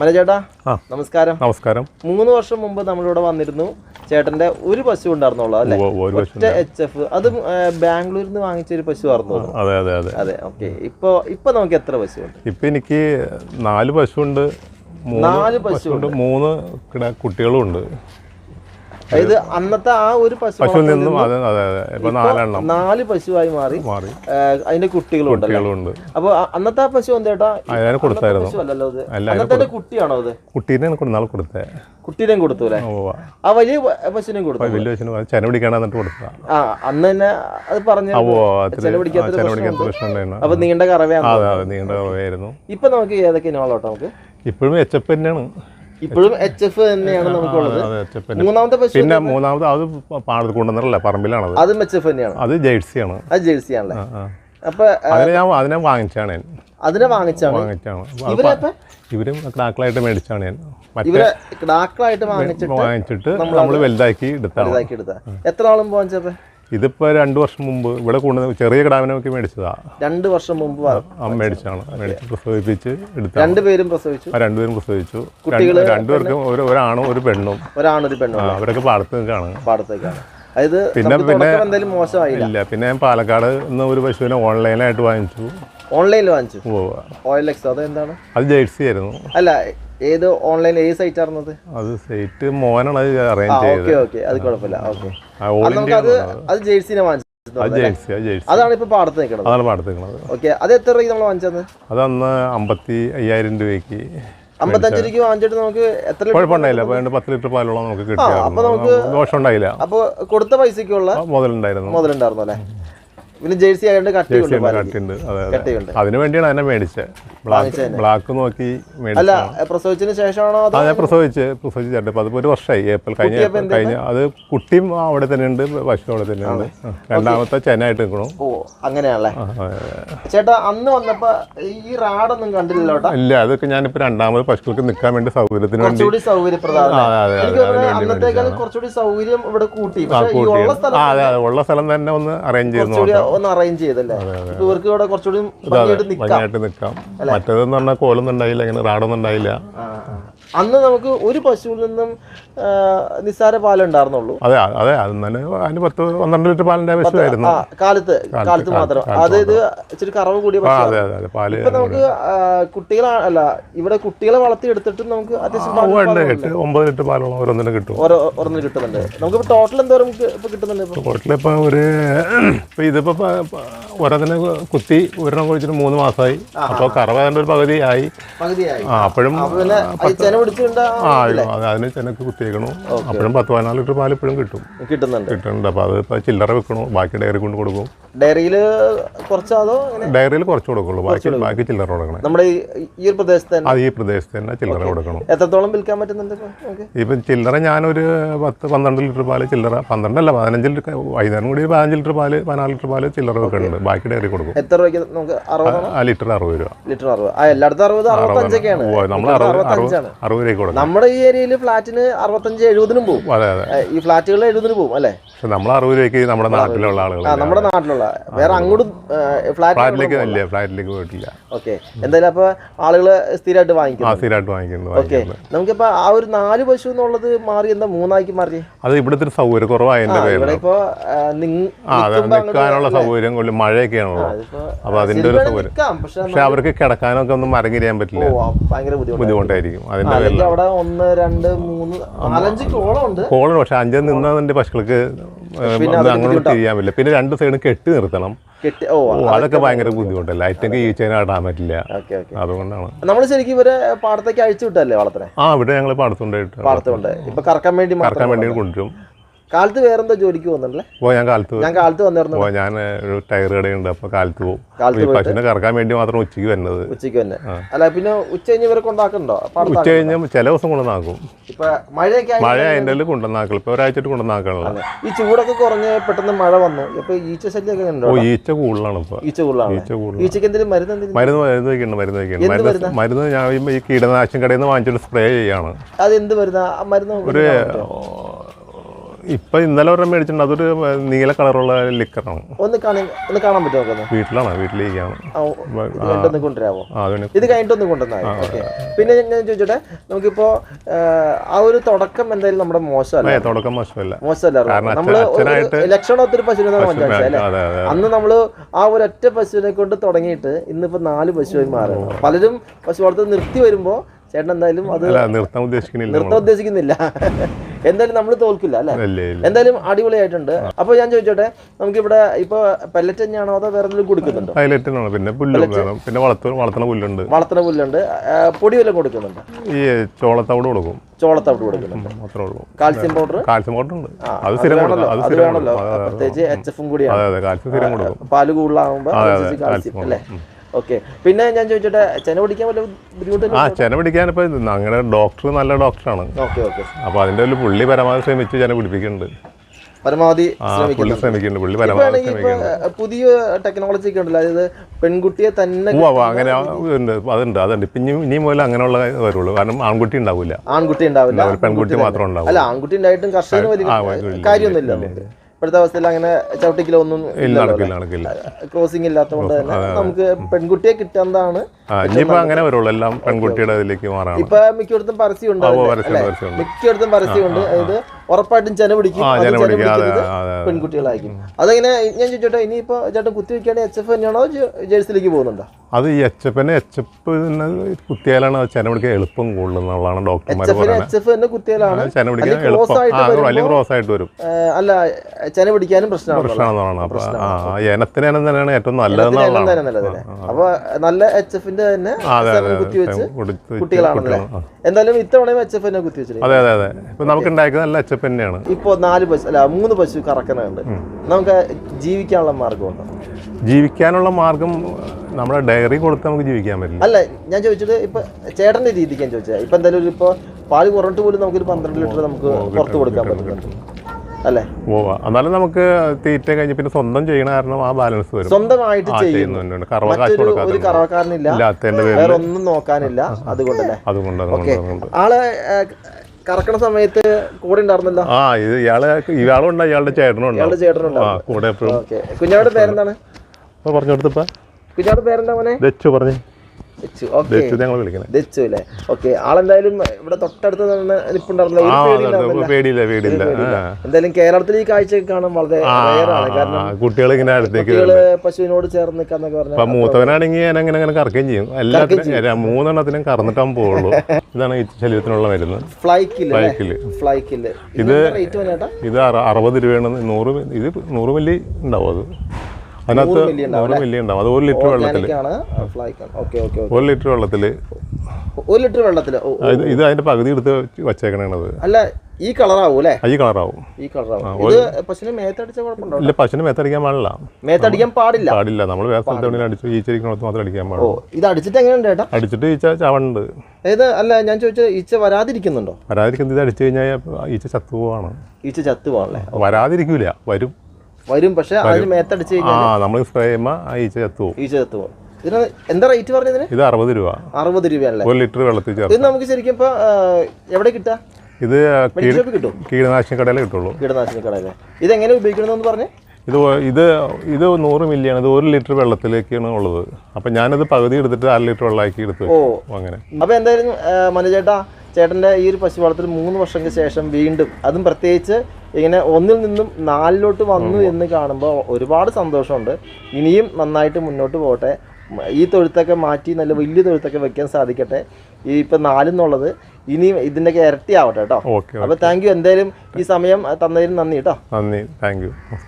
മനചേട്ടാ ചേട്ടാ നമസ്കാരം. നമസ്കാരം. മൂന്ന് വർഷം മുമ്പ് നമ്മളിവിടെ വന്നിരുന്നു. ചേട്ടന്റെ ഒരു പശു ഉണ്ടായിരുന്നുള്ളൂ അല്ലെ? ഒറ്റ എച്ച് എഫ് അത് ബാംഗ്ലൂരിൽ നിന്ന് വാങ്ങിച്ച ഒരു പശു ആയിരുന്നു. അതെ അതെ അതെ. അതെ ഓക്കെ. ഇപ്പൊ ഇപ്പൊ നമുക്ക് എത്ര പശു ഉണ്ട് ഇപ്പൊ എനിക്ക് നാല് പശു ഉണ്ട് നാല് പശു ഉണ്ട് മൂന്ന് കിട കുട്ടികളും ഉണ്ട് അതായത് അന്നത്തെ ആ ഒരു പശു നിന്നും നാലെണ്ണം. നാല് പശുവായി മാറി. മാറി. അതിന്റെ കുട്ടികളും കുട്ടികളുണ്ട്. അപ്പൊ അന്നത്തെ ആ പശു എന്തേട്ടാ കൊടുത്തായിരുന്നു. അന്നത്തെ കുട്ടിയാണോ അത് കുട്ടീനെ നാളെ കൊടുത്തേ. കുട്ടീനെയും കൊടുത്തു അല്ലേ? ആ വലിയ പശുവിനെയും കൊടുത്തു. വലിയ പശുവിന് ചെന പിടിക്കാൻ കൊടുത്തു ആ അന്ന് തന്നെ അത് പറഞ്ഞു ചെന പിടിക്കാത്ത അപ്പൊ നീണ്ട കറവയാണ് അതെ നീണ്ട കറവായിരുന്നു ഇപ്പൊ നമുക്ക് ഏതൊക്കെ ഇനോളോട്ടോ നമുക്ക്? ഇപ്പോഴും എച്ച് തന്നെയാണ്. ഇപ്പോഴും എച്ച് എഫ് തന്നെയാണ് നമുക്കുള്ളത്. മൂന്നാമത്തെ പശു പിന്നെ മൂന്നാമത് അത് പാടത്ത് കൊണ്ടുവന്നിട്ടല്ല പറമ്പിലാണ് അതും എച്ച് എഫ് തന്നെയാണ്. അത് ജേഴ്സിയാണ്. അത് ജേഴ്സി ആണല്ലേ ആ ആ. അപ്പൊ അതിനെ ഞാൻ അതിനെ വാങ്ങിച്ചാണ് ഞാൻ. അതിനെ വാങ്ങിച്ചാണ്? വാങ്ങിച്ചാണ്. ഇവരെ ക്രാക്കളായിട്ട് മേടിച്ചാണ് ഞാൻ. ഇവരെ ഡാക്കളായിട്ട് വാങ്ങിച്ചിട്ട് വാങ്ങിച്ചിട്ട് നമ്മൾ വലുതാക്കി എടുത്താണ്. എത്ര ആളും പോകാൻ ഇതിപ്പോ രണ്ടു വർഷം മുമ്പ് ഇവിടെ കൊണ്ടുവന്ന ചെറിയ കിടാവിനൊക്കെ നോക്കി മേടിച്ചതാ. രണ്ട് വർഷം മുമ്പ് മേടിച്ചാണ് മേടിച്ച് പ്രസവിപ്പിച്ച് എടുത്ത രണ്ടുപേരും പ്രസവിച്ചു? ആ രണ്ടുപേരും പ്രസവിച്ചു. രണ്ട് രണ്ടുപേർക്കും ഒരു ഒരാണും ഒരു പെണ്ണും. ഒരാണും ഒരു പെണ്ണും. അവരൊക്കെ പാടത്തേക്കാണ്. പാടത്തേക്കാണ്. അതായത് പിന്നെ- പിന്നെ- എന്തായാലും മോശമായില്ല. ഇല്ല പിന്നെ ഞാൻ പാലക്കാട് നിന്ന് ഒരു പശുവിനെ ഓൺലൈനായിട്ട് വാങ്ങിച്ചു. ഓൺലൈനിൽ വാങ്ങിച്ചു? ഓയിൽ എക്സ് അത് എന്താണ്? അത് ജേഴ്സി ആയിരുന്നു. അല്ല ഏത് ഓൺലൈൻ ഏത് സൈറ്റ് ആയിരുന്നത്? അത് സൈറ്റ് മോനാണ് അത് അറേഞ്ച് ചെയ്തത്. ഓക്കെ ഓക്കെ അത് കുഴപ്പമില്ല. ഓക്കെ നമുക്ക് അത് അത്. ജേഴ്സിനെ വാങ്ങിച്ചു. അതാണ് ഇപ്പൊ പാടത്ത് നിൽക്കുന്നത് അതാണ് പാടത്ത് നിൽക്കുന്നത് ഓക്കെ അത് എത്ര രൂപയ്ക്ക് നമ്മൾ വാങ്ങിച്ചത്? അത് അന്ന് അമ്പത്തി അയ്യായിരം രൂപയ്ക്ക്. അമ്പത്തഞ്ച് രൂപയ്ക്ക് വാങ്ങിച്ചിട്ട് നമുക്ക് എത്ര കുഴപ്പമുണ്ടായില്ല. അപ്പോൾ പത്ത് ലിറ്റർ പാലുള്ള നമുക്ക് കിട്ടിയായിരുന്നു. നമുക്ക് ദോഷം ഉണ്ടായില്ല അപ്പൊ കൊടുത്ത പൈസക്കുള്ള മുതലുണ്ടായിരുന്നു. മുതലുണ്ടായിരുന്നു അല്ലേ? പിന്നെ ജേഴ്സി ആയതുകൊണ്ട് കട്ടിയുണ്ട്. അതിനു വേണ്ടിയാണ് അതിനെ മേടിച്ചത് ബ്ലാക്ക് ബ്ലാക്ക് നോക്കി അല്ല പ്രസവിച്ചതിന് ശേഷമാണോ അതെ ഞാൻ പ്രസവിച്ച് പ്രസവിച്ച് ചേട്ടൻ അതിപ്പോ ഒരു വർഷമായി ഏപ്രിൽ കഴിഞ്ഞ കഴിഞ്ഞ അത് കുട്ടിയും അവിടെ തന്നെ ഉണ്ട് പശു അവിടെ തന്നെ ഉണ്ട്. രണ്ടാമത്തെ ചെനായിട്ട് നിൽക്കണു. ഓ അങ്ങനെയാണല്ലേ. ചേട്ടാ അന്ന് വന്നപ്പോ ഈ റാഡൊന്നും കണ്ടില്ലല്ലോ ഇല്ല അതൊക്കെ ഞാനിപ്പോ രണ്ടാമത് പശുക്കൾക്ക് നിൽക്കാൻ വേണ്ടി സൗകര്യത്തിന് വേണ്ടി കുറച്ചുകൂടി സൗകര്യം ഇവിടെ കൂട്ടി. ഉള്ള സ്ഥലം തന്നെ ഒന്ന് അറേഞ്ച് ചെയ്ത് കുറച്ചുകൂടി ഒന്ന് അറേഞ്ച് ചെയ്തല്ലേ? ഇവർക്ക് ഇവിടെ കുറച്ചുകൂടി നിൽക്കാം. മറ്റേതെന്ന് പറഞ്ഞാൽ കോലൊന്നും ഉണ്ടായില്ല ഇങ്ങനെ റാഡൊന്നും ഉണ്ടായില്ല. അന്ന് നമുക്ക് ഒരു പശുവിൽ നിന്നും നിസ്സാര പാലുണ്ടായിരുന്നുള്ളൂ അതെ അതെ തന്നെ അതിന് പത്ത് പന്ത്രണ്ട് ലിറ്റർ പാലിന്റെ ആവശ്യമായിരുന്നു കാലത്ത് കാലത്ത് മാത്രം. അതായത് ഇച്ചിരി കറവ് കൂടിയ ഇപ്പൊ നമുക്ക് കുട്ടികളെ അല്ല ഇവിടെ കുട്ടികളെ വളർത്തി എടുത്തിട്ട് നമുക്ക് അത്യാവശ്യം ഒമ്പത് ലിറ്റർ പാലോളം ഓരോന്നിനും കിട്ടും. ഓരോ ഓരോന്ന് കിട്ടുന്നുണ്ട്. നമുക്ക് ടോട്ടൽ എന്തോരം ഇപ്പൊ കിട്ടുന്നുണ്ട് ഇപ്പൊ? ഒരു ഇതിപ്പോ പ- കുത്തി ഒരെണ്ണം കുഴിച്ചിട്ട് മൂന്ന് മാസമായി. അപ്പോൾ കറവ അതിന്റെ ഒരു പകുതി ആയി ആ അപ്പോഴും ആ അത് അതിന് ചെനക്ക് കുത്തിയേക്കണു അപ്പോഴും പത്ത് പതിനാല് ലിറ്റർ പാൽ ഇപ്പോഴും കിട്ടും. കിട്ടുന്നുണ്ട്. കിട്ടുന്നുണ്ട്. അപ്പോൾ അത് ഇപ്പോൾ ചില്ലറ വെക്കണു. ബാക്കി ഡയറി കൊണ്ട് കൊടുക്കും. ഡയറിയിൽ കുറച്ചാതോ ഡയറിയിൽ കുറച്ച് കൊടുക്കുള്ളൂ. ബാക്കി ബാക്കി ചില്ലറ കൊടുക്കണം. നമ്മുടെ ഈ ഒരു പ്രദേശത്ത് തന്നെ? അത് ഈ പ്രദേശത്ത് തന്നെ ചില്ലറ കൊടുക്കണം. എത്രത്തോളം വിൽക്കാൻ പറ്റുന്നുണ്ട് ഇപ്പം? ചില്ലറ ഞാനൊരു പത്ത് പന്ത്രണ്ട് ലിറ്റർ പാൽ ചില്ലറ പന്ത്രണ്ടല്ല പതിനഞ്ച് ലിറ്റർ വൈകുന്നേരം കൂടി പതിനഞ്ച് ലിറ്റർ പാൽ പതിനാല് ലിറ്റർ പാൽ ചില്ലറ വെക്കുന്നുണ്ട് ബാക്കി ഡയറി കൊടുക്കും. എത്ര രൂപയ്ക്ക് നമുക്ക് അറുപതാണോ ആ ലിറ്റർ അറുപത് രൂപ. ലിറ്റർ അറുപത്. ആ എല്ലായിടത്തും അറുപത് അറുപത്തഞ്ചൊക്കെയാണ്. നമ്മൾ അറുപത് അറുപത് അറുപത്തഞ്ചാണ്. അറുപത് രൂപയ്ക്ക് കൊടുക്കും. നമ്മുടെ ഈ ഏരിയയിൽ ഫ്ലാറ്റിന് അറുപത്തഞ്ച് എഴുപതിനും പോകും അതെ അതെ. ഈ ഫ്ലാറ്റുകൾ എഴുപതിന് പോകും അല്ലേ? പക്ഷെ നമ്മൾ അറുപത് രൂപയ്ക്ക് നമ്മുടെ നാട്ടിലുള്ള ആളുകൾ നമ്മുടെ നാട്ടിലുള്ള. വേറെ അങ്ങോട്ടും ഫ്ലാറ്റ് ഫ്ലാറ്റിലേക്ക് ഇല്ലേ ഫ്ലാറ്റിലേക്ക് പോയിട്ടില്ല. ഓക്കെ. എന്തായാലും അപ്പൊ ആളുകൾ സ്ഥിരമായിട്ട് വാങ്ങിക്കും സ്ഥിരമായിട്ട് വാങ്ങിക്കുന്നു ഓക്കെ. നമുക്കിപ്പോ ആ ഒരു നാല് പശു എന്നുള്ളത് മാറി എന്താ മൂന്നാക്കി മാറി? അത് ഇവിടുത്തെ സൗകര്യ കുറവായതിന്റെ പേരിൽ ഇവിടെ ഇപ്പൊ ആ, നിങ്- ആ അതെ നിൽക്കുമ്പോ അങ്ങോട്ട് നിൽക്കാനുള്ള സൗകര്യം കൊണ്ട് മഴയൊക്കെയാണല്ലോ ഇപ്പൊ അപ്പൊ അതിന്റെ ഒരു സൗകര്യം. പക്ഷെ അവർക്ക് കിടക്കാനൊക്കെ ഒന്നും മരങ്ങിരിയാൻ പറ്റില്ല. ബുദ്ധിമുട്ടായിരിക്കും. അതിന്റെ പേരിൽ അവിടെ ഒന്ന് രണ്ട് മൂന്ന് നാലഞ്ച് കോളം ഉണ്ട് കോൾ പക്ഷെ അഞ്ച് നിന്നതിന്റെ പശുക്കൾക്ക് അങ്ങോട്ട് തിരിയാൻ പറ്റില്ല. പിന്നെ രണ്ട് സൈഡും കെട്ടി നിർത്തണം. അതൊക്കെ ഭയങ്കര ബുദ്ധിമുട്ടല്ല? ഐറ്റൊക്കെ ഈ ചേന ഇടാൻ പറ്റില്ല. അതുകൊണ്ടാണ്. നമ്മൾ ശരിക്കും ഇവരെ പാടത്തേക്ക് അഴിച്ചു വിട്ടല്ലേ വളർത്തനെ ആ ഇവിടെ ഞങ്ങൾ പാടത്തുണ്ടായിട്ട് പാടത്തുണ്ട്. ഇപ്പൊ കറക്കാൻ വേണ്ടി കറക്കാൻ വേണ്ടി കൊണ്ടുവരും. കാലത്ത് വേറെന്തോ ജോലിക്ക് പോകുന്നുണ്ടല്ലേ? അപ്പോൾ ഞാൻ കാലത്ത് ഞാൻ കാലത്ത് വന്നിരുന്നു. ഓ ഞാൻ ഒരു ടയർ കടയുണ്ട് അപ്പോൾ കാലത്ത് പോകും കാലത്ത് ഈ പശുവിനെ കറക്കാൻ വേണ്ടി മാത്രം ഉച്ചയ്ക്ക് വരുന്നത് ഉച്ചയ്ക്ക് തന്നെ അല്ല പിന്നെ ഉച്ച കഴിഞ്ഞ് ഇവരെ കൊണ്ടാക്കുന്നുണ്ടോ ഉച്ച കഴിഞ്ഞ് ചില ദിവസം കൊണ്ടുവന്നാക്കും. ഇപ്പൊ മഴയൊക്കെ മഴ അതിന്റെ ഒരാഴ്ചയായിട്ട് കൊണ്ടുവന്നാക്കാനുള്ള ഈ ചൂടൊക്കെ കുറഞ്ഞ് പെട്ടെന്ന് മഴ വന്നു. ഇപ്പൊ ഈച്ച ശല്യൊക്കെ ഉണ്ടോ ഓ ഈച്ച കൂടുതലാണ് ഈച്ച കൂടുതലാണ്. ഈച്ച കൂടുതൽ ഈച്ചക്ക് എന്തെങ്കിലും മരുന്ന് മരുന്ന് മരുന്ന് വയ്ക്കുന്നുണ്ട് മരുന്ന് വയ്ക്കുന്നുണ്ട് മരുന്ന് ഞാൻ ഈ കീടനാശിനി കടയിൽ നിന്ന് വാങ്ങിച്ചിട്ട് സ്പ്രേ ചെയ്യാണ്. അത് എന്ത് മരുന്ന് മരുന്ന് ഒരു ഇപ്പൊ ഇന്നലെ ഒരെണ്ണം മേടിച്ചിട്ടുണ്ട്. അതൊരു നീല കളറുള്ള ലിക്കറാണ് ഒന്ന് ഒന്ന് കാണാൻ പറ്റുമോ വീട്ടിലാണ് വീട്ടിലേക്കാണ് കഴിഞ്ഞിട്ടൊന്ന് കൊണ്ടുവരാമോ ഇത് കഴിഞ്ഞിട്ടൊന്ന് കൊണ്ടുവന്നാൽ പിന്നെ ഞാൻ ചോദിച്ചോട്ടെ നമുക്കിപ്പോ ആ, ഒരു തുടക്കം എന്തായാലും നമ്മുടെ മോശമല്ല. തുടക്കം മോശമല്ല. മോശമല്ല നമ്മൾ ലക്ഷണം ഒത്തിരി പശുവിനെ അതെ അന്ന് നമ്മൾ ആ ഒരൊറ്റ പശുവിനെ കൊണ്ട് തുടങ്ങിയിട്ട് ഇന്നിപ്പോ നാല് പശുവായി മാറുകയാണ് പലരും പശു വളർത്തി നിർത്തി വരുമ്പോ ചേട്ടൻ എന്തായാലും അത് നിർത്താൻ ഉദ്ദേശിക്കുന്നില്ല നിർത്താൻ ഉദ്ദേശിക്കുന്നില്ല. എന്തായാലും നമ്മൾ തോൽക്കില്ല അല്ലെ? എന്തായാലും അടിപൊളിയായിട്ടുണ്ട്. അപ്പൊ ഞാൻ ചോദിച്ചോട്ടെ നമുക്ക് ഇവിടെ ഇപ്പൊ പെല്ലറ്റ് തന്നെയാണോ അതോ വേറെ എന്തെങ്കിലും കൊടുക്കുന്നുണ്ടോ? തന്നെയാണ്. പിന്നെ പുല്ല് പിന്നെ വളർത്തണ പുല്ലുണ്ട്. വളർത്തുന്ന പുല്ലുണ്ട്. പൊടി വല്ലതും കൊടുക്കുന്നുണ്ട്? ഈ ചോളത്തവിട് കൊടുക്കും. ചോളത്തവിട്ട് കൊടുക്കുന്നുണ്ട്. Calcium powder? കാൽസ്യം അത് സ്ഥിരം അത് സ്ഥിരം വേണമല്ലോ. അതെ, അതെ. പ്രത്യേകിച്ച് എച്ച് എഫും കൂടിയാണ്. പാൽ കൂടുതലാകുമ്പോ അതനുസരിച്ച് കാൽസ്യം അല്ലേ? ഓക്കെ പിന്നെ ഞാൻ ചോദിച്ചോട്ടെ ചെന പിടിക്കാൻ വല്ല ബുദ്ധിമുട്ടില്ല ആ ചെന പിടിക്കാൻ ഇപ്പൊ അങ്ങനെ ഡോക്ടർ നല്ല ഡോക്ടറാണ് ഓക്കെ ഓക്കെ അപ്പൊ അതിന്റെ ഒരു പുള്ളി പരമാവധി ശ്രമിച്ച് ചെന പിടിപ്പിക്കുന്നുണ്ട്. പരമാവധി ശ്രമിക്കുന്നുണ്ട്. പുള്ളി പരമാവധി പുതിയ ടെക്നോളജി ഒക്കെ ഉണ്ടല്ലോ. അതായത് പെൺകുട്ടിയെ തന്നെ അങ്ങനെ അതുണ്ട് അതുണ്ട്. ഇപ്പൊ ഇനി മുതൽ അങ്ങനെയുള്ള വരുള്ളൂ. കാരണം ആൺകുട്ടി ഉണ്ടാവില്ല ആൺകുട്ടി ഉണ്ടാവില്ല. പെൺകുട്ടി മാത്രം ഉണ്ടാവും അല്ല ആൺകുട്ടി ഉണ്ടായിട്ടും കർഷകന് വലിയ കാര്യമൊന്നുമില്ല ഇപ്പോഴത്തെ അവസ്ഥയിൽ അങ്ങനെ ചവിട്ടിക്കലോ ഒന്നും നടക്കില്ല ക്രോസിംഗ് ഇല്ലാത്തതുകൊണ്ട് തന്നെ നമുക്ക് പെൺകുട്ടിയെ കിട്ടുന്നതാണ് ഇനിയിപ്പോ അങ്ങനെ വരുള്ളൂ. എല്ലാം പെൺകുട്ടിയുടെ ഇതിലേക്ക് ഇപ്പൊ മിക്കയിടത്തും പരസ്യമുണ്ട് ഉണ്ട് മിക്കയിടത്തും പരസ്യം ഉണ്ട് അതായത് ഉറപ്പായിട്ടും ചെന പിടിക്കും. പെൺകുട്ടികളായിരിക്കും. അതങ്ങനെ ഞാൻ ചോദിച്ചോട്ടെ ഇനിയിപ്പോ ചേട്ടൻ കുത്തി വെക്കുകയാണെങ്കിൽ എച്ച് എഫ് തന്നെയാണോ ജേഴ്സിലേക്ക് പോകുന്നുണ്ടോ? അത് ഈ എച്ച് എപ്പിന് എച്ച് എപ്പ് കുത്തിയാലാണ് അത് ചെന പിടിക്കാൻ എളുപ്പം കൂടുതൽ എന്നുള്ളതാണ് ഡോക്ടർമാർ എഫിന് പറയുന്നത്. എഫ് കുത്തിയാലാണ് ചെന പിടിക്കാൻ എളുപ്പം. അല്ലെങ്കിൽ ക്രോസ് ആയിട്ട് വരും. അല്ല ചെന പിടിക്കാനും പ്രശ്നമാണ് പ്രശ്നമാണെന്നാണ്. അപ്പൊ ഇനത്തിന് തന്നെയാണ് ഏറ്റവും നല്ലതെന്നുള്ളതാണ് തന്നെ അപ്പൊ നല്ല എച്ച് എഫിന്റെ തന്നെ ആ, അതെ സെവൻ അതെ കുത്തി വെച്ച് കൊടുത്ത് കുട്ടികളാണല്ലേ? എന്തായാലും ഇത്തവണയും എച്ച് എഫ് തന്നെ കുത്തി വെച്ചിട്ട് അതെ അതെ അതെ. ഇപ്പൊ നമുക്ക് നല്ല എച്ച് തന്നെയാണ്. ഇപ്പോ നാല് പശു അല്ല മൂന്ന് പശു കറക്കണുണ്ട് നമുക്ക് ജീവിക്കാനുള്ള മാർഗമുണ്ടോ? ജീവിക്കാനുള്ള മാർഗം നമ്മുടെ ഡയറി കൊടുത്ത് നമുക്ക് ജീവിക്കാൻ പറ്റില്ല. അല്ല ഞാൻ ചോദിച്ചത് ഇപ്പൊ ചേട്ടന്റെ രീതിക്ക് ഞാൻ ചോദിച്ചത്. ഇപ്പൊ എന്തായാലും ഒരു ഇപ്പൊ പാൽ കുറഞ്ഞിട്ട് പോലും നമുക്കൊരു പന്ത്രണ്ട് ലിറ്റർ നമുക്ക് പുറത്ത് കൊടുക്കാൻ പറ്റുന്നുണ്ട്. അല്ലേ? ഓവ എന്നാലും നമുക്ക് തീറ്റ കഴിഞ്ഞ് പിന്നെ സ്വന്തം ചെയ്യണ കാരണം ആ ബാലൻസ് വരും. സ്വന്തമായിട്ട് ചെയ്യുന്നുണ്ട്. ഒരു കറവക്കാരനില്ല. വേറെ ഒന്നും നോക്കാനില്ല. അതുകൊണ്ടല്ലേ? അതുകൊണ്ട് ആൾ കറക്കണ സമയത്ത് കൂടെ ഉണ്ടായിരുന്നല്ലോ? ആ ഇത് ഇയാൾ ഇയാളും ഉണ്ട് ഇയാളുടെ ചേട്ടനുണ്ട് ഇയാളുടെ ചേട്ടനുണ്ട് കൂടെ എപ്പോഴും. കുഞ്ഞാവിടെ പേരെന്താണ്? പറഞ്ഞു കൊടുത്തപ്പോ കുഞ്ഞാവിടെ പേരെന്താ മോനെ? ദച്ചു പറഞ്ഞു. ആളെന്തായാലും ഇവിടെ തൊട്ടടുത്ത് പേടിയില്ല പേടിയില്ല. എന്തായാലും കേരളത്തിൽ ഈ കാഴ്ച കാണാൻ വളരെ കുട്ടികൾ ഇങ്ങനെ അടുത്തേക്ക് പശുവിനോട് ചേർന്ന് നിൽക്കാന്നൊക്കെ പറഞ്ഞാൽ അപ്പൊ മൂത്തവനാണെങ്കിൽ ഞാൻ അങ്ങനെ അങ്ങനെ കറക്കുകയും ചെയ്യും. എല്ലാത്തിനും മൂന്നെണ്ണത്തിനും കറന്നിട്ടാൻ പോകുള്ളൂ ഇതാണ് ഈ ശരീരത്തിനുള്ള മരുന്ന്. ഫ്ലൈക്കിൽ ബൈക്കിൽ ഫ്ലൈക്കിൽ. ഇത് ഇത് അറ- അറുപത് രൂപയാണ്. നൂറ് ഇത് നൂറ് മില്ലി ഉണ്ടാവും അത്. അതിനകത്ത് നൂറ് മില്ലി ഉണ്ടാവും. അത് ഒരു ലിറ്റർ വെള്ളത്തിൽ ഒരു ലിറ്റർ വെള്ളത്തിൽ ഒരു ലിറ്റർ ഓ. ഇത് അതിന്റെ പകുതി എടുത്ത് വച്ചേക്കണത് അല്ല ഈ കളറാവും അല്ലേ? ഈ കളറാവും. ഈ കളറാവും. ഇത് പശുവിനെ മേത്തടിച്ച കുഴപ്പമുണ്ടോ? ഇല്ല പശുവിന് മേത്തടിക്കാൻ പാടില്ല. മേത്തടിക്കാൻ പാടില്ല. പാടില്ല. നമ്മൾ വേറെ സ്ഥലത്ത് അടിച്ചു ഈച്ചിരിക്കണത്ത് മാത്രം അടിക്കാൻ ഓ ഇത് അടിച്ചിട്ട് എങ്ങനെയുണ്ട് ചേട്ടാ അടിച്ചിട്ട് ഈച്ച ചവണ്ട്. ഏത്? അല്ല ഞാൻ ചോദിച്ചത് ഈച്ച വരാതിരിക്കുന്നുണ്ടോ? വരാതിരിക്കുന്നത് ഇത് അടിച്ചു കഴിഞ്ഞാൽ ഈച്ച ചത്തുപോവാണ് ഈച്ച ചത്തു പോകണല്ലേ വരാതിരിക്കൂല. വരും. വരും പക്ഷെ അതിന് മേത്തടിച്ച് ആ കഴിഞ്ഞാൽ നമ്മൾ സ്പ്രേ ചെയ്യുമ്പോൾ ആ ഈച്ച ചത്തുപോകും. ഈച്ച ചത്തു ഇതിന് എന്താ റേറ്റ് പറഞ്ഞതിന്? ഇത് അറുപത് രൂപ. അറുപത് രൂപയാണല്ലേ ഒരു ലിറ്റർ വെള്ളത്തിൽ ചേർത്ത്. ഇത് നമുക്ക് ശരിക്കും ഇപ്പൊ എവിടെ കിട്ടാ ഇത് മെഡിക്കൽ ഷോപ്പിൽ കിട്ടും. കീടനാശിനി കടയിലേ കിട്ടുള്ളൂ. കീടനാശിനി കടയിൽ ഇത് എങ്ങനെ ഉപയോഗിക്കണമെന്ന് പറഞ്ഞേ? ഇത് ഒ- ഇത് ഇത് നൂറ് മില്ലിയാണ്. ഇത് ഒരു ലിറ്റർ വെള്ളത്തിലേക്കാണ് ഉള്ളത്. അപ്പം ഞാനത് പകുതി എടുത്തിട്ട് അര ലിറ്റർ വെള്ളമാക്കി എടുത്ത് ഓ. വെക്കും. അങ്ങനെ. അപ്പൊ എന്തായാലും ആ, ചേട്ടന്റെ ഈ ഒരു പശു വളർത്തൽ മൂന്ന് വർഷങ്ങൾക്ക് ശേഷം വീണ്ടും അതും പ്രത്യേകിച്ച് ഇങ്ങനെ ഒന്നിൽ നിന്നും നാലിലോട്ട് വന്നു എന്ന് കാണുമ്പോൾ ഒരുപാട് സന്തോഷമുണ്ട്. ഇനിയും നന്നായിട്ട് മുന്നോട്ട് പോകട്ടെ. ഈ തൊഴുത്തൊക്കെ മാറ്റി നല്ല വലിയ തൊഴുത്തൊക്കെ വെക്കാൻ സാധിക്കട്ടെ. ഈ ഇപ്പം നാലെന്നുള്ളത് ഇനിയും ഇതിന്റെയൊക്കെ ഇരട്ടി ആവട്ടെ കേട്ടോ. ഓക്കെ അപ്പോൾ താങ്ക് യു. എന്തായാലും ഈ സമയം തന്നതിന് നന്ദി കേട്ടോ. നന്ദി. Thank you.